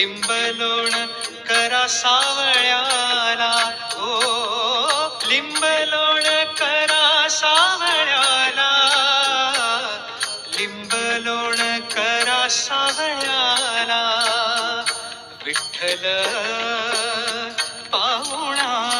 लिंब लोण करा सावळ्याला. ओ लिंब लोण करा सावळ्याला. लिंब लोण करा सावळ्याला. विठ्ठल पाहुणा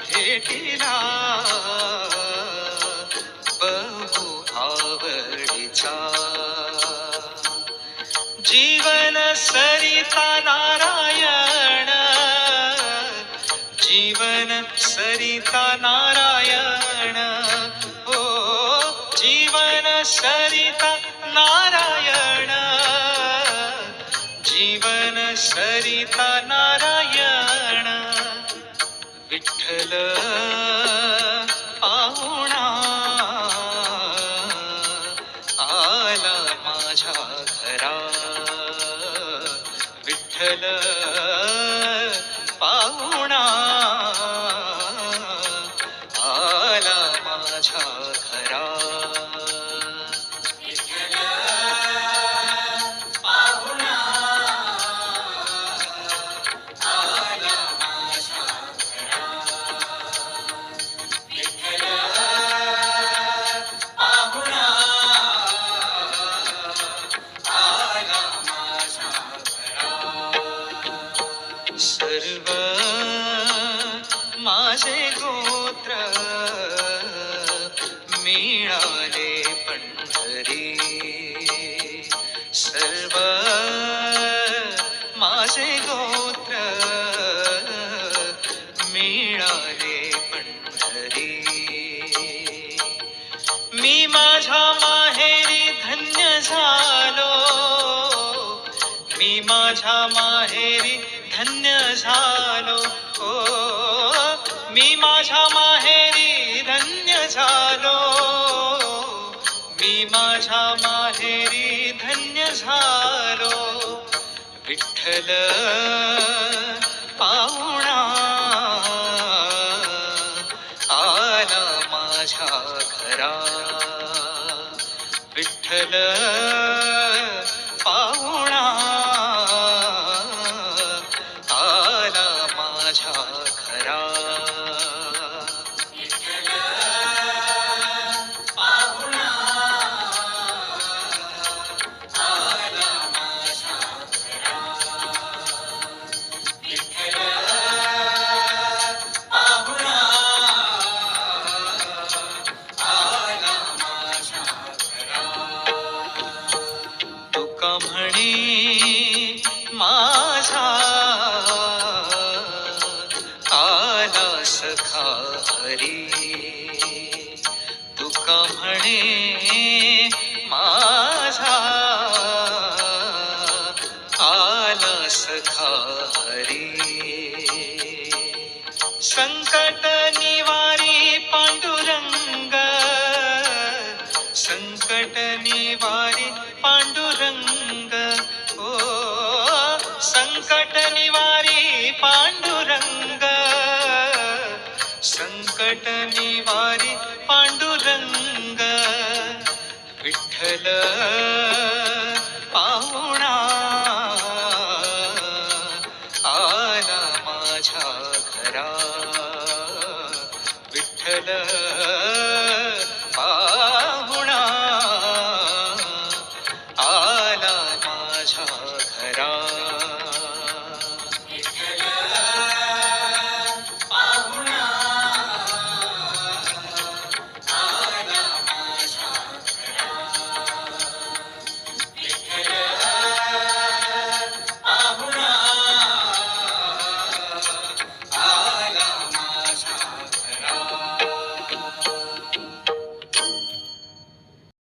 भेटीला बहु आवडीचा जीवन सरिता नारायण, जीवन सरिता नारायण। ओ, जीवन सरिता नारायण, जीवन सरिता नारायण। विठ्ठल पाहुणा आला माझ्या घरा. विठ्ठल मी माझ्या माहेरी धन्य झालो. मी माझ्या माहेरी धन्य झालो. ओ मी माझ्या माहेरी धन्य झालो. मी माझ्या माहेरी धन्य झालो. विठ्ठल ವಿಠಲ का म्हणे माझा आला सखा हरी तुका म्हणे माझा आला सखा हरी संकट निवारी पांडुरंग संकट निवारी पांडुरंग. ओ संकट निवारी पांडुरंग. संकट निवारी पांडुरंग. विठ्ठल